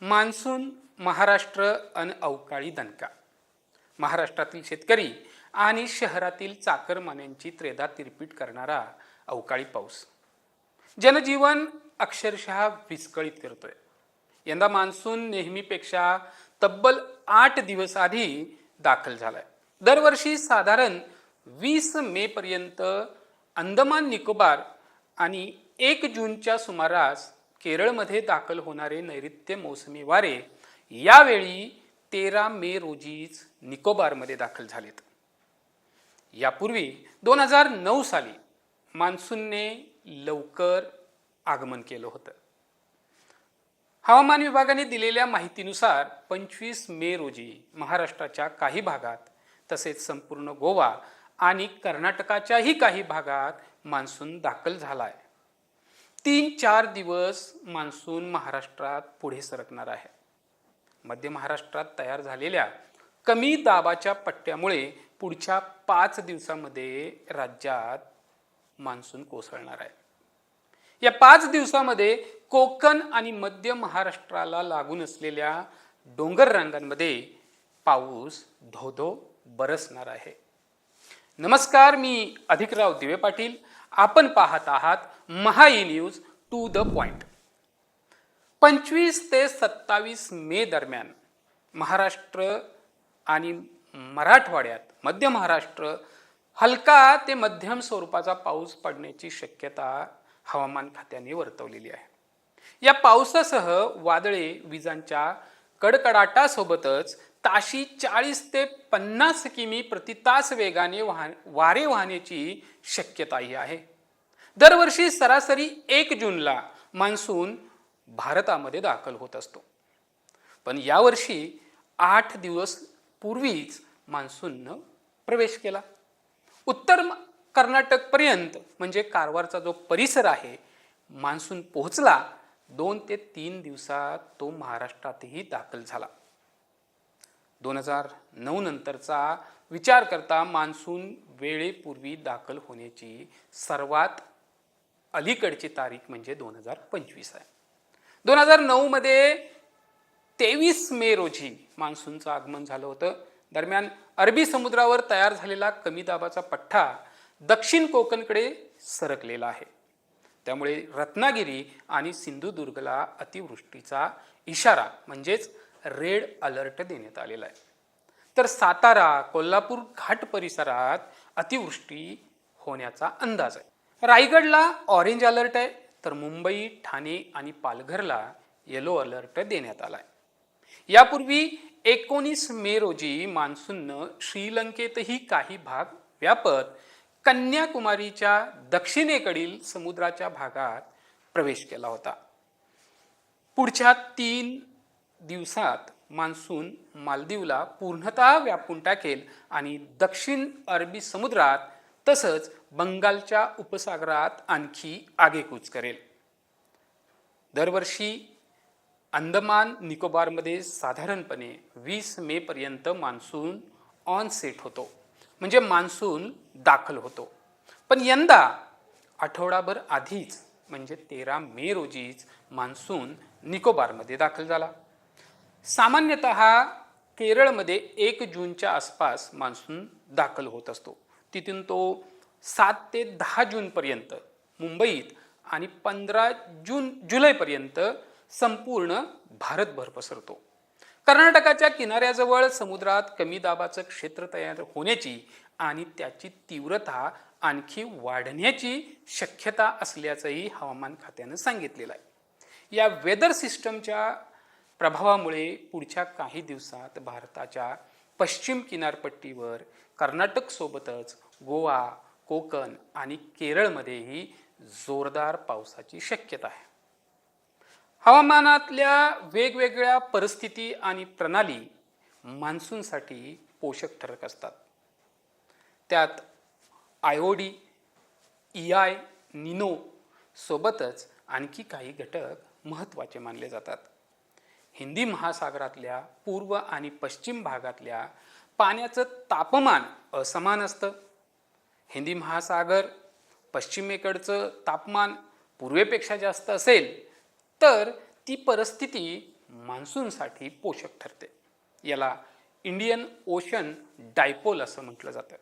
Monsoon Maharashtra अन अवकाळी दणका. महाराष्ट्रातील शेतकरी आणि शहरातील चाकरमान्यांची त्रेधा तिरपीट करणारा अवकाळी पाऊस. जनजीवन अक्षरशः विस्कळीत करतोय. यंदा मान्सून नेहमीपेक्षा तब्बल आठ दिवस आधी दाखल झालाय. दरवर्षी साधारण वीस मे पर्यंत अंदमान निकोबार आणि एक जूनच्या सुमारास केरळमध्ये दाखल होणारे नैऋत्य मोसमी वारे यावेळी तेरा मे रोजीच निकोबारमध्ये दाखल झालेत. यापूर्वी दोन हजार नऊ साली मान्सूनने लवकर आगमन केलं होतं. हवामान विभागाने दिलेल्या माहितीनुसार पंचवीस मे रोजी महाराष्ट्राच्या काही भागात तसेच संपूर्ण गोवा आणि कर्नाटकाच्याही काही भागात मान्सून दाखल झाला आहे तीन चार दिवस मान्सून महाराष्ट्रात पुढे सरकणार आहे. मध्य महाराष्ट्रात तयार झालेल्या कमी दाबाच्या पट्ट्यामुळे पुढच्या पाच दिवसामध्ये राज्यात मान्सून कोसळणार आहे. या पाच दिवसामध्ये कोकण आणि मध्य महाराष्ट्राला लागून असलेल्या डोंगर रांगांमध्ये पाऊस धोधो बरसणार आहे. नमस्कार मी अधिकराव दिवे पाटील आपण पाहत आहात Maha E news to the point. पंचवीस ते सत्तावीस मे दरम्यान महाराष्ट्र आणि मराठवाड्यात मध्य महाराष्ट्र हलका ते मध्यम स्वरूपाचा पाऊस पडण्याची शक्यता हवामान खात्याने वर्तवलेली आहे. या पावसासह वादळे विजांच्या कडकडाटासोबतच ताशी चाळीस ते पन्नास किमी प्रति तास वेगाने वाह वारे वाहण्याची शक्यताही आहे. दरवर्षी सरासरी एक जूनला मान्सून भारतामध्ये दाखल होत असतो. पण यावर्षी आठ दिवस पूर्वीच मान्सूननं प्रवेश केला. उत्तर कर्नाटकपर्यंत म्हणजे कारवारचा जो परिसर आहे मान्सून पोहोचला दोन ते तीन दिवसात तो महाराष्ट्रातही दाखल झाला. दोन हजार नऊ नंतरचा विचार करता मान्सून वेळेपूर्वी दाखल होण्याची सर्वात अलीकडची तारीख म्हणजे दोन हजार पंचवीस आहे. दोन हजार नऊमध्ये तेवीस मे रोजी मान्सूनचं आगमन झालं होतं. दरम्यान अरबी समुद्रावर तयार झालेला कमी दाबाचा पठ्ठा दक्षिण कोकणकडे सरकलेला आहे. त्यामुळे रत्नागिरी आणि सिंधुदुर्गला अतिवृष्टीचा इशारा म्हणजेच रेड अलर्ट देण्यात आलेला आहे. तर सातारा कोल्हापूर घाट परिसरात अतिवृष्टी होण्याचा अंदाज आहे. रायगडला ऑरेंज अलर्ट आहे तर मुंबई ठाणे आणि पालघरला येलो अलर्ट देण्यात आला आहे यापूर्वी एकोणीस मे रोजी मान्सूननं श्रीलंकेतही काही भाग व्यापत कन्याकुमारीच्या दक्षिणेकडील समुद्राच्या भागात प्रवेश केला होता. पुढच्या तीन दिवसात मान्सून मालदीवला पूर्णतः व्यापून टाकेल आणि दक्षिण अरबी समुद्रात तसंच बंगालच्या उपसागरात आणखी आगेकूच करेल. दरवर्षी अंदमान निकोबारमध्ये साधारणपणे वीस मेपर्यंत मान्सून ऑन सेट होतो. म्हणजे मान्सून दाखल होतो. पण यंदा आठवडाभर आधीच म्हणजे तेरा मे रोजीच मान्सून निकोबारमध्ये दाखल झाला. सामान्यतः केरळमध्ये एक जूनच्या आसपास मान्सून दाखल होत असतो. तिथून तो सात ते दहा जूनपर्यंत मुंबईत आणि पंधरा जून जुलैपर्यंत संपूर्ण भारतभर पसरतो. कर्नाटकाच्या किनाऱ्याजवळ समुद्रात कमी दाबाचं क्षेत्र तयार होण्याची आणि त्याची तीव्रता आणखी वाढण्याची शक्यता असल्याचंही हवामान खात्यानं सांगितलेलं आहे. या वेदर सिस्टमच्या प्रभावामुळे पुढच्या काही दिवसात भारताच्या पश्चिम किनारपट्टीवर कर्नाटकसोबतच गोवा कोकण आणि केरळमध्येही जोरदार पावसाची शक्यता आहे. हवामानातल्या वेगवेगळ्या परिस्थिती आणि प्रणाली मान्सूनसाठी पोषक ठरत असतात. त्यात आयओडी ई आय निनो सोबतच आणखी काही घटक महत्त्वाचे मानले जातात. हिंदी महासागरातल्या पूर्व आणि पश्चिम भागातल्या पाण्याचं तापमान असमान असतं. हिंदी महासागर पश्चिमेकडचं तापमान पूर्वेपेक्षा जास्त असेल तर ती परिस्थिती मान्सूनसाठी पोषक ठरते. याला इंडियन ओशन डायपोल असं म्हटलं जातं.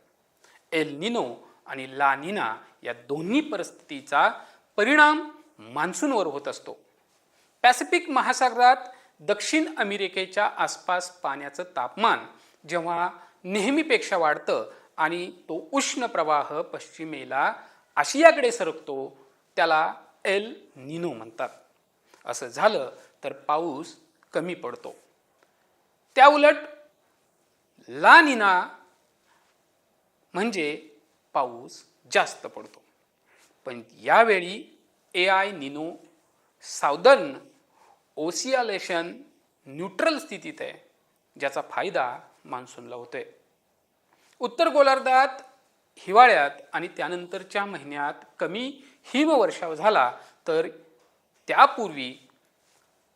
एल निनो आणि ला निना या दोन्ही परिस्थितीचा परिणाम मान्सूनवर होत असतो. पॅसिफिक महासागरात दक्षिण अमेरिकेच्या आसपास पाण्याचं तापमान जेव्हा नेहमीपेक्षा वाढतं आणि तो उष्ण प्रवाह पश्चिमेला आशियाकडे सरकतो त्याला एल निनो म्हणतात. असं झालं तर पाऊस कमी पडतो. त्या उलट ला निना म्हणजे पाऊस जास्त पडतो. पण यावेळी ए आय निनो सावधन ओसियालेशन न्यूट्रल स्थितीत आहे ज्याचा फायदा मान्सूनला होतोय. उत्तर गोलार्धात हिवाळ्यात आणि त्यानंतरच्या महिन्यात कमी हिमवर्षाव झाला तर त्यापूर्वी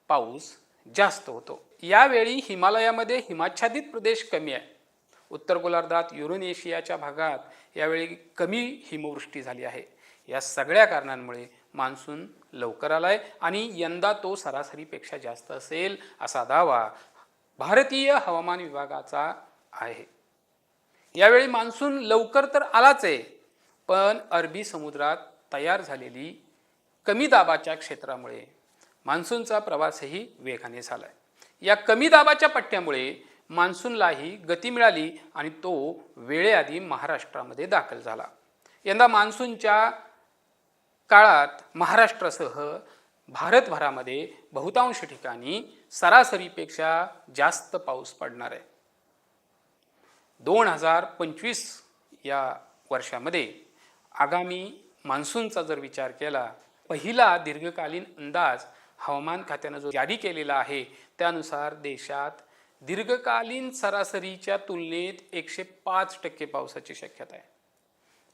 पाऊस जास्त होतो. यावेळी हिमालयामध्ये हिमाच्छादित प्रदेश कमी आहे. उत्तर गोलार्धात युरोनेशियाच्या भागात यावेळी कमी हिमवृष्टी झाली आहे. या सगळ्या कारणांमुळे मान्सून लवकर आलाय आणि यंदा तो सरासरीपेक्षा जास्त असेल असा दावा भारतीय हवामान विभागाचा आहे. यावेळी मान्सून लवकर तर आलाच आहे पण अरबी समुद्रात तयार झालेली कमी दाबाच्या क्षेत्रामुळे मान्सूनचा प्रवासही वेगाने झाला आहे या कमी दाबाच्या पट्ट्यामुळे मान्सूनलाही गती मिळाली आणि तो वेळेआधी महाराष्ट्रामध्ये दाखल झाला. यंदा मान्सूनच्या काळात महाराष्ट्रासह भारतभरामध्ये बहुतांश ठिकाणी सरासरीपेक्षा जास्त पाऊस पडणार आहे. दोन हजार पंचवीस या वर्षामध्ये आगामी मान्सूनचा जर विचार केला पहिला दीर्घकालीन अंदाज हवामान खात्यानं जो जारी केलेला आहे त्यानुसार देशात दीर्घकालीन सरासरीच्या तुलनेत एकशे पाच टक्के पावसाची शक्यता आहे.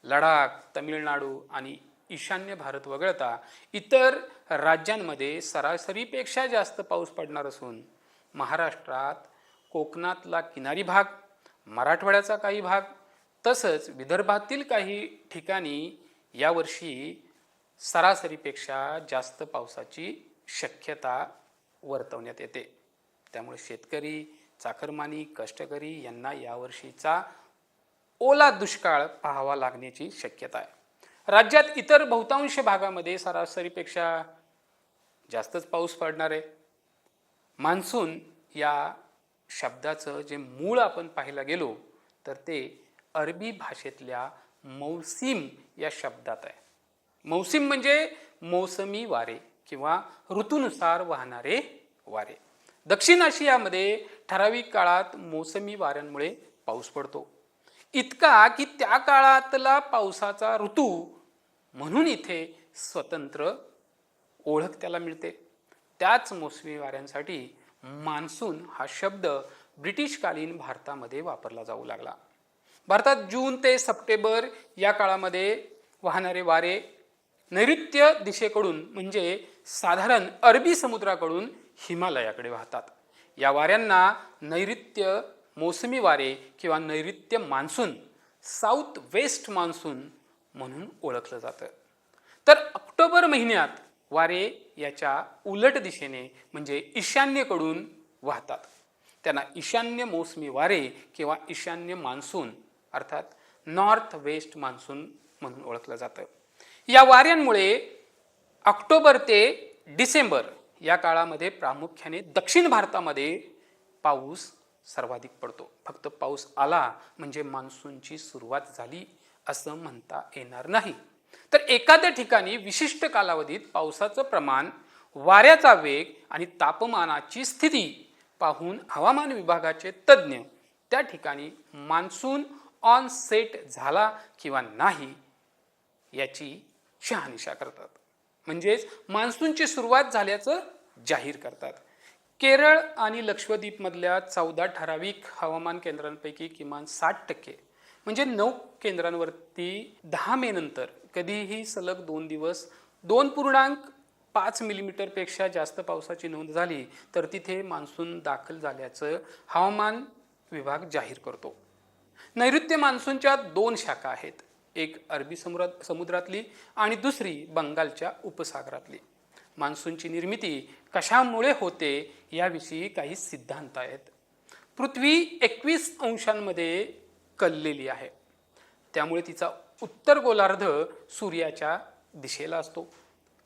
लडाख तमिळनाडू आणि ईशान्य भारत वगळता इतर राज्यांमध्ये सरासरीपेक्षा जास्त पाऊस पडणार असून महाराष्ट्रात कोकणातला किनारी भाग मराठवाड्याचा काही भाग तसंच विदर्भातील काही ठिकाणी यावर्षी सरासरीपेक्षा जास्त पावसाची शक्यता वर्तवण्यात येते. त्यामुळे शेतकरी चाकरमानी कष्टकरी यांना यावर्षीचा ओला दुष्काळ पाहावा लागण्याची शक्यता आहे. राज्यात इतर बहुतांश भागामध्ये सरासरीपेक्षा जास्तच पाऊस पडणार आहे. मान्सून या शब्दाचं जे मूळ आपण पाहायला गेलो तर ते अरबी भाषेतल्या मौसीम या शब्दात आहे. मौसीम म्हणजे मौसमी वारे किंवा ऋतूनुसार वाहणारे वारे. दक्षिण आशियामध्ये ठराविक काळात मोसमी वाऱ्यांमुळे पाऊस पडतो. इतका की त्या काळातला पावसाचा ऋतू म्हणून इथे स्वतंत्र ओळख त्याला मिळते. त्याच मोसमी वाऱ्यांसाठी मान्सून हा शब्द ब्रिटिशकालीन भारतामध्ये वापरला जाऊ लागला. भारतात जून ते सप्टेंबर या काळामध्ये वाहणारे वारे नैऋत्य दिशेकडून म्हणजे साधारण अरबी समुद्राकडून हिमालयाकडे वाहतात. या वाऱ्यांना नैऋत्य मोसमी वारे किंवा नैऋत्य मान्सून साऊथ वेस्ट मान्सून म्हणून ओळखलं जातं. तर ऑक्टोबर महिन्यात वारे याच्या उलट दिशेने म्हणजे ईशान्येकडून वाहतात. त्यांना ईशान्य मोसमी वारे किंवा ईशान्य मान्सून अर्थात नॉर्थ वेस्ट मान्सून म्हणून ओळखलं जातं. या वाऱ्यांमुळे ऑक्टोबर ते डिसेंबर या काळामध्ये प्रामुख्याने दक्षिण भारतामध्ये पाऊस सर्वाधिक पडतो. फक्त पाऊस आला म्हणजे मान्सूनची सुरुवात झाली. असं म्हणता येणार नाही. तर एखाद्या ठिकाणी विशिष्ट कालावधीत पावसाचं प्रमाण वाऱ्याचा वेग आणि तापमानाची स्थिती पाहून हवामान विभागाचे तज्ज्ञ त्या ठिकाणी मान्सून ऑन सेट झाला किंवा नाही याची शहानिशा करतात. म्हणजेच मान्सूनची सुरुवात झाल्याचं जाहीर करतात. केरळ आणि लक्षद्वीपमधल्या चौदा ठराविक हवामान केंद्रांपैकी किमान साठ टक्के म्हणजे नऊ केंद्रांवरती दहा मे नंतर कधीही सलग दोन दिवस दोन पूर्णांक पाच मिलीमीटरपेक्षा जास्त पावसाची नोंद झाली तर तिथे मान्सून दाखल झाल्याचं हवामान विभाग जाहीर करतो. नैऋत्य मान्सूनच्या दोन शाखा आहेत एक अरबी समुद्रात समुद्रातली आणि दुसरी बंगालच्या उपसागरातली. मान्सूनची निर्मिती कशामुळे होते याविषयी काही सिद्धांत आहेत. पृथ्वी एकवीस अंशांमध्ये कललेली आहे. त्यामुळे तिचा उत्तर गोलार्ध सूर्याच्या दिशेला असतो.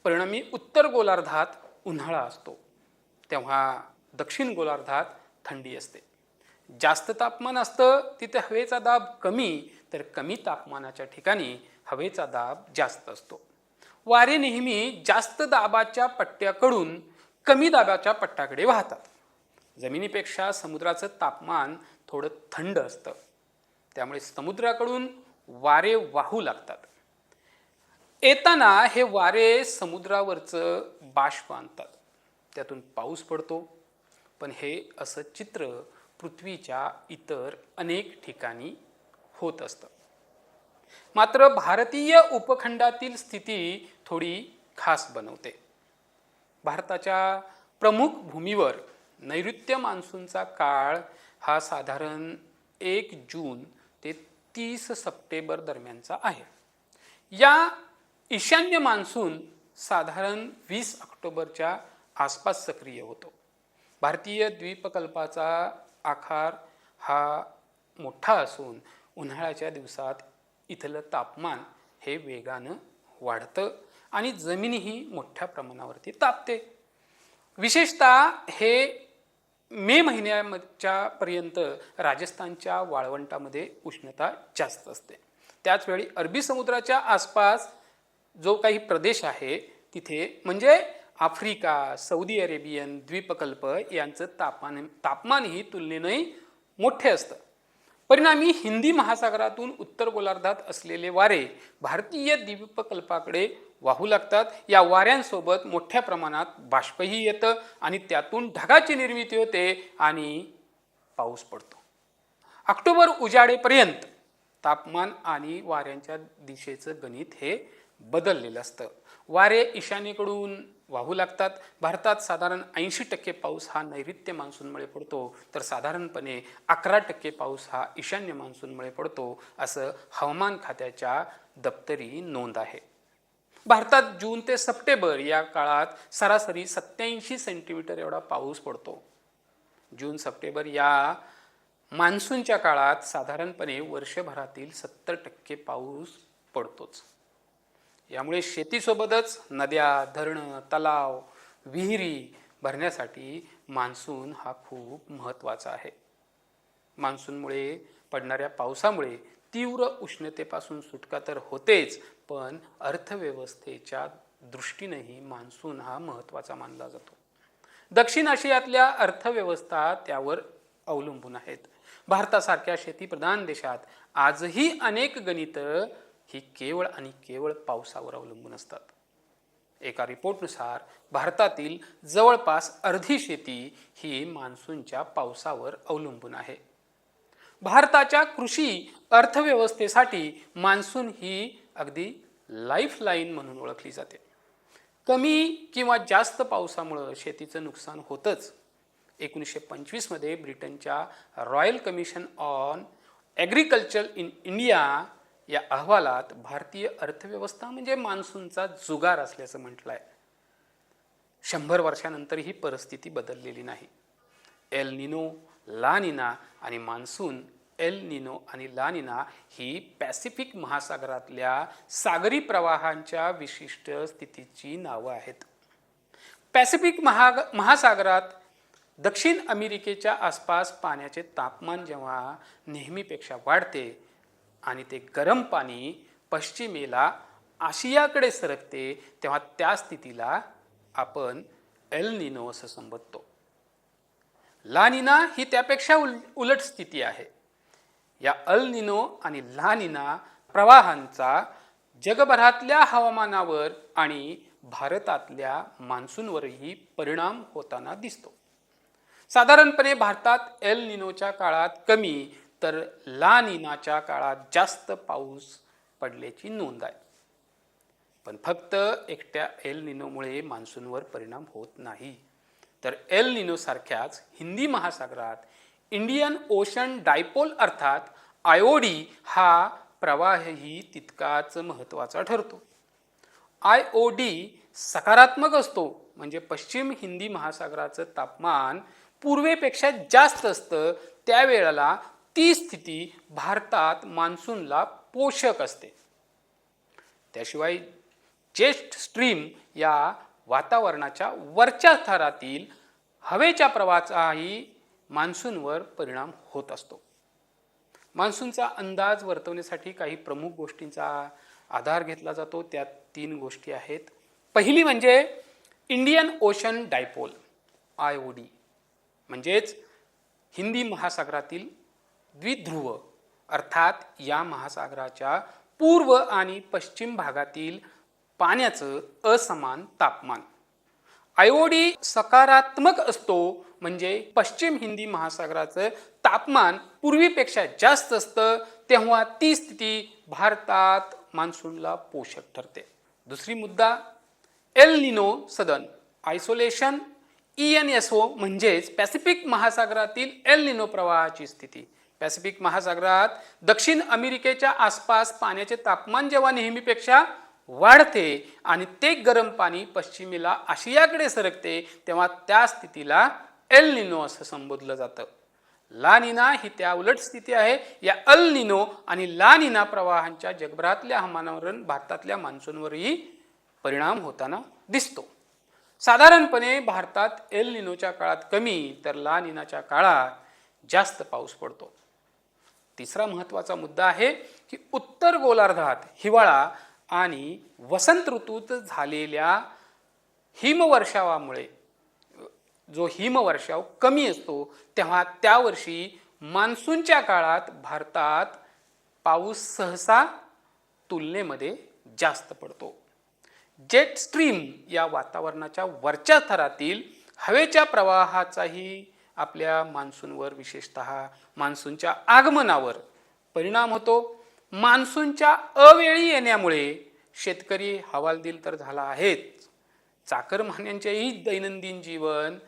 परिणामी उत्तर गोलार्धात उन्हाळा असतो. तेव्हा दक्षिण गोलार्धात थंडी असते. जास्त तापमान असतं तिथे हवेचा दाब कमी तर कमी तापमानाच्या ठिकाणी हवेचा दाब जास्त असतो. वारे नेहमी जास्त दाबाच्या पट्ट्याकडून कमी दाबाच्या पट्ट्याकडे वाहतात. जमिनीपेक्षा समुद्राचं तापमान थोडं थंड असतं. त्यामुळे समुद्राकडून वारे वाहू लागतात. येताना हे वारे समुद्रावरचं बाष्प आणतात. त्यातून पाऊस पडतो. पण हे असं चित्र पृथ्वीच्या इतर अनेक ठिकाणी होत असतं. मात्र भारतीय उपखंडातील स्थिती थोडी खास बनवते. भारताच्या प्रमुख भूमीवर नैऋत्य मान्सूनचा काळ हा साधारण एक जून ते तीस सप्टेंबर दरम्यानचा आहे. या ईशान्य मान्सून साधारण वीस ऑक्टोबरच्या आसपास सक्रिय होतो. भारतीय द्वीपकल्पाचा आकार हा मोठा असून उन्हाळ्याच्या दिवसात इथलं तापमान हे वेगानं वाढतं आणि जमीनही मोठ्या प्रमाणावरती तापते. विशेषतः हे मे महिन्याच्या पर्यंत राजस्थानच्या वाळवंटामध्ये उष्णता जास्त असते. त्याचवेळी अरबी समुद्राच्या आसपास जो काही प्रदेश आहे तिथे म्हणजे आफ्रिका सौदी अरेबियन द्वीपकल्प यांचं तापमान तापमानही तुलनेने मोठे असतं. परिणामी हिंदी महासागरातून उत्तर गोलार्धात असलेले वारे भारतीय द्वीपकल्पाकडे वाहू लागतात. या वाऱ्यांसोबत मोठ्या प्रमाणात बाष्पही येतं आणि त्यातून ढगाची निर्मिती होते आणि पाऊस पडतो. ऑक्टोबर उजाडेपर्यंत तापमान आणि वाऱ्यांच्या दिशेचं गणित हे बदललेलं असतं. वारे ईशान्येकडून वाहू लागतात. भारतात साधारण ऐंशी टक्के पाऊस हा नैऋत्य मान्सूनमुळे पडतो. तर साधारणपणे अकरा टक्के पाऊस हा ईशान्य मान्सूनमुळे पडतो असं हवामान खात्याच्या दप्तरी नोंद आहे. भारतात जून ते सप्टेंबर या काळात सरासरी सत्याऐंशी सेंटीमीटर एवढा पाऊस पडतो. जून सप्टेंबर या मान्सूनच्या काळात साधारणपणे वर्षभरातील सत्तर टक्के पाऊस पडतोच. यामुळे शेतीसोबतच नद्या धरणं तलाव विहिरी भरण्यासाठी मान्सून हा खूप महत्त्वाचा आहे. मान्सूनमुळे पडणाऱ्या पावसामुळे तीव्र उष्णतेपासून सुटका तर होतेच पण अर्थव्यवस्थेच्या दृष्टीनेही मान्सून हा महत्त्वाचा मानला जातो. दक्षिण आशियातल्या अर्थव्यवस्था त्यावर अवलंबून आहेत. भारतासारख्या शेतीप्रधान देशात आजही अनेक गणितं ही केवळ आणि केवळ पावसावर अवलंबून असतात. एका रिपोर्टनुसार भारतातील जवळपास अर्धी शेती ही मान्सूनच्या पावसावर अवलंबून आहे. भारताच्या कृषी अर्थव्यवस्थेसाठी मान्सून ही अगदी लाईफलाईन म्हणून ओळखली जाते. कमी किंवा जास्त पावसामुळं शेतीचं नुकसान होतंच. एकोणीसशे पंचवीसमध्ये ब्रिटनच्या royal commission on agriculture in India या अहवालात भारतीय अर्थव्यवस्था म्हणजे मान्सूनचा जुगार असल्याचं म्हटलं आहे शंभर वर्षानंतर ही परिस्थिती बदललेली नाही. एल निनो ला निना आणि मान्सून एल निनो आणि लानिना ही पॅसिफिक महासागरातल्या सागरी प्रवाहांच्या विशिष्ट स्थितीची नावं आहेत. पॅसिफिक महाग महासागरात दक्षिण अमेरिकेच्या आसपास पाण्याचे तापमान जेव्हा नेहमीपेक्षा वाढते आणि ते गरम पाणी पश्चिमेला आशियाकडे सरकते तेव्हा त्या स्थितीला आपण एल निनो असं संबोधतो. लानिना ही त्यापेक्षा उल उलट स्थिती आहे. या अल निनो आणि लानिना प्रवाहांचा जगभरातल्या हवामानावर आणि भारतातल्या मान्सूनवरही परिणाम होताना दिसतो. साधारणपणे भारतात एल निनोच्या काळात कमी तर ला निनाच्या काळात जास्त पाऊस पडल्याची नोंद आहे. पण फक्त एकट्या एल निनोमुळे मान्सूनवर परिणाम होत नाही. तर एल निनोसारख्याच हिंदी महासागरात इंडियन ओशन डायपोल अर्थात आयओडी हा प्रवाहही तितकाच महत्त्वाचा ठरतो. आय ओ डी सकारात्मक असतो म्हणजे पश्चिम हिंदी महासागराचं तापमान पूर्वेपेक्षा जास्त असतं त्यावेळेला ती स्थिती भारतात मान्सूनला पोषक असते. त्याशिवाय जेस्ट स्ट्रीम या वातावरणाच्या वरच्या थरातील हवेच्या प्रवाहाचाही मान्सूनवर परिणाम होत असतो. मान्सूनचा अंदाज वर्तवण्यासाठी काही प्रमुख गोष्टींचा आधार घेतला जातो. त्यात तीन गोष्टी आहेत. पहिली म्हणजे Indian ocean dipole I O D म्हणजेच हिंदी महासागरातील द्विध्रुव अर्थात या महासागराच्या पूर्व आणि पश्चिम भागातील पाण्याचं असमान तापमान. आयओडी सकारात्मक असतो म्हणजे पश्चिम हिंदी महासागराचं तापमान पूर्वीपेक्षा जास्त असतं तेव्हा ती स्थिती भारतात मान्सूनला पोषक ठरते. दुसरी मुद्दा El Nino southern oscillation E N S O म्हणजेच पॅसिफिक महासागरातील एल निनो प्रवाहाची स्थिती. पॅसिफिक महासागरात दक्षिण अमेरिकेच्या आसपास पाण्याचे तापमान जेव्हा नेहमीपेक्षा वाढते आणि ते गरम पाणी पश्चिमेला आशियाकडे सरकते तेव्हा त्या स्थितीला एल निनो असं संबोधलं जातं. ला निना ही त्या उलट स्थिती आहे. या अल निनो आणि ला निना प्रवाहांच्या जगभरातल्या हवामानावरून भारतातल्या मान्सूनवरही परिणाम होताना दिसतो. साधारणपणे भारतात एल निनोच्या काळात कमी तर ला निनाच्या काळात जास्त पाऊस पडतो. तिसरा महत्त्वाचा मुद्दा आहे की उत्तर गोलार्धात हिवाळा आणि वसंत ऋतूत झालेल्या हिमवर्षावामुळे जो हिमवर्षाव कमी असतो तेव्हा त्या वर्षी मान्सूनच्या काळात भारतात पाऊस सहसा तुलनेमध्ये जास्त पडतो. जेट स्ट्रीम या वातावरणाच्या वरच्या थरातील हवेच्या प्रवाहाचाही आपल्या मान्सूनवर विशेषत मान्सूनच्या आगमनावर परिणाम होतो. मान्सूनच्या अवेळी येण्यामुळे शेतकरी हवालदिल तर झाला आहेच चाकरमान्यांचेही दैनंदिन जीवन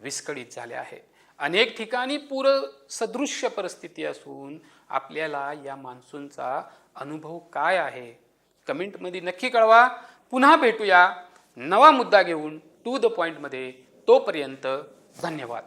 विस्कळीत झाले आहे. अनेक ठिकाणी पूर सदृश्य परिस्थिती असून आपल्याला या मान्सूनचा अनुभव काय आहे? कमेंटमध्ये नक्की कळवा. पुन्हा भेटूया. नवा मुद्दा घेऊन टू द पॉईंटमध्ये तोपर्यंत धन्यवाद.